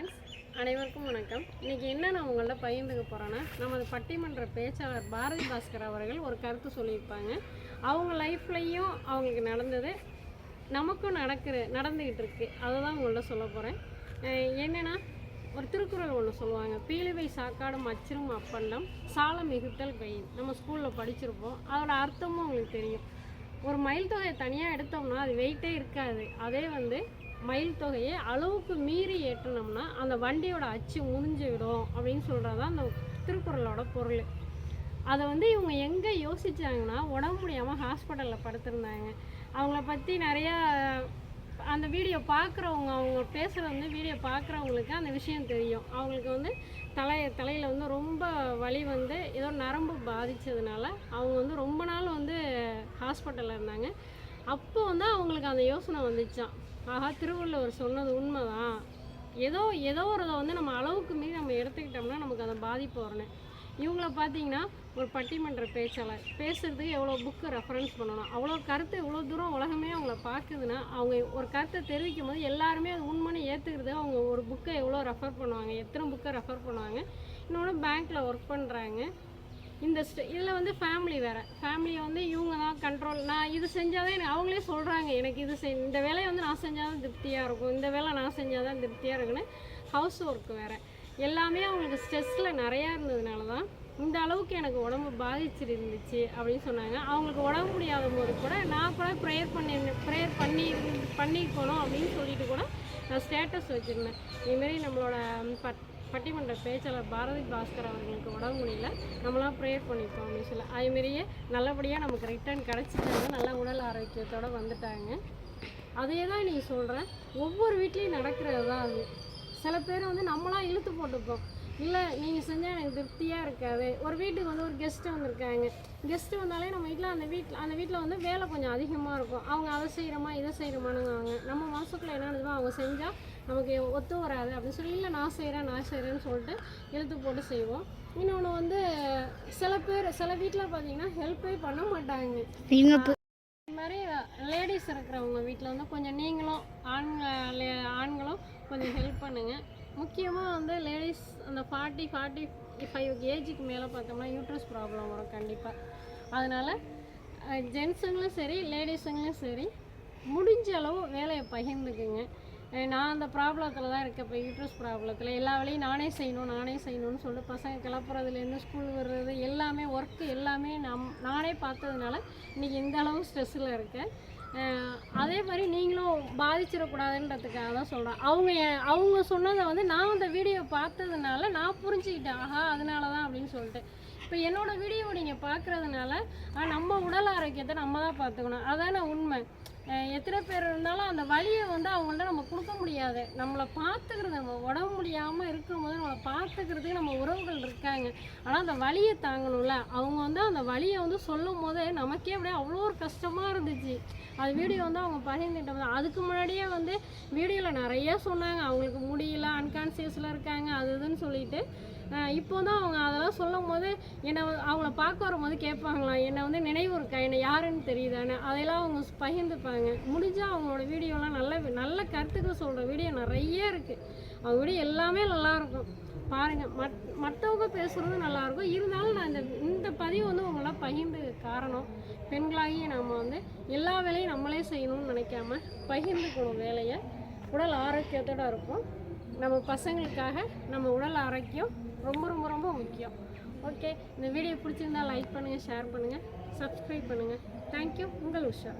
Friends அனைவருக்கும் வணக்கம். இன்றைக்கி என்ன நான் உங்கள்ட்ட பகிர்ந்துக்க போகிறேன்னா நமது பட்டிமன்ற பேச்சாளர் பாரதி பாஸ்கர் அவர்கள் ஒரு கருத்து சொல்லியிருப்பாங்க. அவங்க லைஃப்லையும் அவங்களுக்கு நடந்தது நமக்கும் நடக்கிற நடந்துக்கிட்டு இருக்கு. அதை தான் உங்கள்ட்ட சொல்ல போகிறேன் என்னென்னா ஒரு திருக்குறள் ஒன்று சொல்லுவாங்க. பீலிவை சாக்காடும் அச்சிரும் அப்பண்டம் சால மிகுத்தல் பெயின். நம்ம ஸ்கூலில் படிச்சிருப்போம். அதோட அர்த்தமும் உங்களுக்கு தெரியும். ஒரு மயில் தொகையை தனியாக எடுத்தோம்னா அது வெயிட்டே இருக்காது. அதே வந்து மயில் தொகையை அளவுக்கு மீறி ஏற்றினோம்னா அந்த வண்டியோட அச்சு முறிஞ்சு விடும் அப்படின்னு சொல்கிறது தான் அந்த திருக்குறளோட பொருள். அதை வந்து இவங்க எங்கே யோசித்தாங்கன்னா உடம்பு முடியாமல் ஹாஸ்பிட்டலில் படுத்திருந்தாங்க. அவங்கள பற்றி நிறையா அந்த வீடியோ பார்க்குறவங்க அவங்க பேசுகிறது வந்து வீடியோ பார்க்குறவங்களுக்கு அந்த விஷயம் தெரியும். அவங்களுக்கு வந்து தலை தலையில் வந்து ரொம்ப வலி வந்து ஏதோ நரம்பு பாதித்ததுனால அவங்க வந்து ரொம்ப நாள் வந்து ஹாஸ்பிட்டலில் இருந்தாங்க. அப்போ வந்து அவங்களுக்கு அந்த யோசனை வந்துச்சான் ஆஹா திருவள்ளுவர் சொன்னது உண்மைதான். ஏதோ ஏதோ ஒரு இதை வந்து நம்ம அளவுக்கு மீறி நம்ம எடுத்துக்கிட்டோம்னா நமக்கு அந்த பாதிப்பு வரணும் இவங்கள பார்த்தீங்கன்னா ஒரு பட்டிமன்ற பேச்சாளர். பேசுகிறதுக்கு எவ்வளோ புக்கு ரெஃபரன்ஸ் பண்ணணும்? அவ்வளோ கருத்து இவ்வளோ தூரம் உலகம் பார்க்குதுன்னா அவங்க ஒரு கருத்தை தெரிவிக்கும் போது எல்லாருமே அது உண்மைன்னு ஏற்றுக்கிறது அவங்க ஒரு புக்கை எவ்வளோ ரெஃபர் பண்ணுவாங்க எத்தனை புக்கை ரெஃபர் பண்ணுவாங்க. இன்னொன்று பேங்க்கில் ஒர்க் பண்ணுறாங்க இந்த ஸ்ட இதில் வந்து ஃபேமிலி வேறு. ஃபேமிலியை வந்து இவங்க தான் கண்ட்ரோல் நான் இது செஞ்சால் தான் எனக்கு அவங்களே சொல்கிறாங்க எனக்கு இது செய் இந்த வேலையை வந்து நான் செஞ்சால் தான் திருப்தியாக இருக்கும் இந்த வேலை நான் செஞ்சால் தான் திருப்தியாக இருக்குன்னு. ஹவுஸ் ஒர்க் வேறு. எல்லாமே அவங்களுக்கு ஸ்ட்ரெஸ்ஸில் நிறையா இருந்து அளவுக்கு எனக்கு உடம்பு பாதிச்சிருந்துச்சு அப்படின்னு சொன்னாங்க. அவங்களுக்கு உடம்பு முடியாத போது கூட நான் கூட ப்ரேயர் பண்ணி ப்ரேயர் பண்ணி பண்ணிக்கணும் அப்படின்னு சொல்லிட்டு கூட நான் ஸ்டேட்டஸ் வச்சுருந்தேன். இதுமாரி நம்மளோட பட் பட்டிமன்ற பேச்சாளர் பாரதி பாஸ்கர் அவர்களுக்கு உடம்பு முடியல. நம்மளாம் ப்ரேயர் பண்ணிப்போம் அப்படின்னு சொல்லி. அதுமாரியே நல்லபடியாக நமக்கு ரிட்டர்ன் கிடச்சிட்டாங்க. நல்ல உடல் ஆரோக்கியத்தோடு வந்துட்டாங்க. அதே தான் நீ சொல்கிறேன் ஒவ்வொரு வீட்லேயும் நடக்கிறது தான் அது. சில பேர் வந்து நம்மளாம் இழுத்து போட்டுப்போம். இல்லை நீங்கள் செஞ்சால் எனக்கு திருப்தியாக இருக்காது. ஒரு வீட்டுக்கு வந்து ஒரு கெஸ்ட்டு வந்திருக்காங்க. கெஸ்ட்டு வந்தாலே நம்ம வீட்டில் அந்த வீட்டில் அந்த வீட்டில் வந்து வேலை கொஞ்சம் அதிகமாக இருக்கும். அவங்க அதை செய்கிறோமா இதை செய்கிறோமானுங்க நம்ம மனசுக்குள்ளே என்ன அவங்க செஞ்சால் நமக்கு ஒத்து வராது அப்படின்னு சொல்லி இல்லை நான் செய்கிறேன் நான் செய்கிறேன்னு சொல்லிட்டு இழுத்து போட்டு செய்வோம். இன்னொன்று வந்து சில பேர் சில வீட்டில் பார்த்தீங்கன்னா ஹெல்ப்பே பண்ண மாட்டாங்க. இந்த மாதிரி லேடிஸ் இருக்கிறவங்க வீட்டில் வந்து கொஞ்சம் நீங்களும் ஆண்க லே- ஆண்களும் கொஞ்சம் ஹெல்ப் பண்ணுங்கள் முக்கியமாக வந்து லேடிஸ் அந்த ஃபார்ட்டி ஃபார்ட்டி ஃபைவ் ஏஜுக்கு மேலே பார்த்தோம்னா யூட்ரஸ் ப்ராப்ளம் வரும் கண்டிப்பாக அதனால் ஜென்ஸுங்களும் சரி லேடிஸுங்களும் சரி முடிஞ்ச அளவு வேலையை பகிர்ந்துக்குங்க. நான் அந்த ப்ராப்ளத்தில் தான் இருக்கேன். இப்போ யூட்ரஸ் ப்ராப்ளத்தில் எல்லா வேலையும் நானே செய்யணும் நானே செய்யணும்னு சொல்லிட்டு பசங்க கிளப்புறதுலேருந்து ஸ்கூல் வர்றது எல்லாமே ஒர்க்கு எல்லாமே நம் நானே பார்த்ததுனால இன்றைக்கி இந்த அளவு ஸ்ட்ரெஸ்ஸில் இருக்கேன். அதே மாதிரி நீங்களும் பாதிச்சிடக்கூடாதுன்றதுக்காக தான் சொல்கிறேன் அவங்க அவங்க சொன்னதை வந்து நான் அந்த வீடியோ பார்த்ததுனால நான் புரிஞ்சுக்கிட்டேன். ஆஹா அதனால தான் அப்படின்னு சொல்லிட்டு. இப்போ என்னோடய வீடியோ நீங்கள் பார்க்குறதுனால நம்ம உடல் ஆரோக்கியத்தை நம்ம தான் பார்த்துக்கணும். அதான உண்மை. எத்தனை பேர் இருந்தாலும் அந்த வழியை வந்து அவங்கள்ட்ட நம்ம கொடுக்க முடியாது. நம்மளை பார்த்துக்கிறது நம்ம உடம்பு முடியாமல் இருக்கும்போது நம்மளை பார்த்துக்கிறதுக்கு நம்ம உறவுகள் இருக்காங்க. ஆனால் அந்த வழியை தாங்கணும்ல. அவங்க வந்து அந்த வழியை வந்து சொல்லும் போது நமக்கே அப்படியே அவ்வளோ ஒரு கஷ்டமாக இருந்துச்சு. அது வீடியோ வந்து அவங்க பகிர்ந்துட்டு அதுக்கு முன்னாடியே வந்து வீடியோவில் நிறைய சொன்னாங்க. அவங்களுக்கு முடியல அன்கான்சியஸில் இருக்காங்க அது இதுன்னு சொல்லிட்டு. இப்போ தான் அவங்க அதெல்லாம் சொல்லும் போது என்னை அவங்கள பார்க்க வரும்போது கேட்பாங்களாம் என்னை வந்து நினைவு இருக்கா? என்னை யாருன்னு தெரியுதானே அதையெல்லாம் அவங்க பகிர்ந்துப்பாங்க. இருப்பாங்க முடிஞ்சால் அவங்களோட வீடியோலாம் நல்ல நல்ல கருத்துக்கள் சொல்கிற வீடியோ நிறைய இருக்குது அவங்க வீடியோ எல்லாமே நல்லாயிருக்கும். பாருங்கள் மட் மற்றவங்க பேசுகிறது நல்லாயிருக்கும். இருந்தாலும் நான் இந்த இந்த பதிவு வந்து உங்களால் பகிர்ந்து காரணம் பெண்களாகி நம்ம வந்து எல்லா வேலையும் நம்மளே செய்யணும்னு நினைக்காம பகிர்ந்துக்கணும் வேலையை. உடல் ஆரோக்கியத்தோடு இருக்கும் நம்ம பசங்களுக்காக நம்ம உடல் ஆரோக்கியம் ரொம்ப ரொம்ப ரொம்ப முக்கியம். ஓகே இந்த வீடியோ பிடிச்சிருந்தா லைக் பண்ணுங்கள் ஷேர் பண்ணுங்கள் சப்ஸ்கிரைப் பண்ணுங்கள் தேங்க்யூ. உங்கள் உஷா.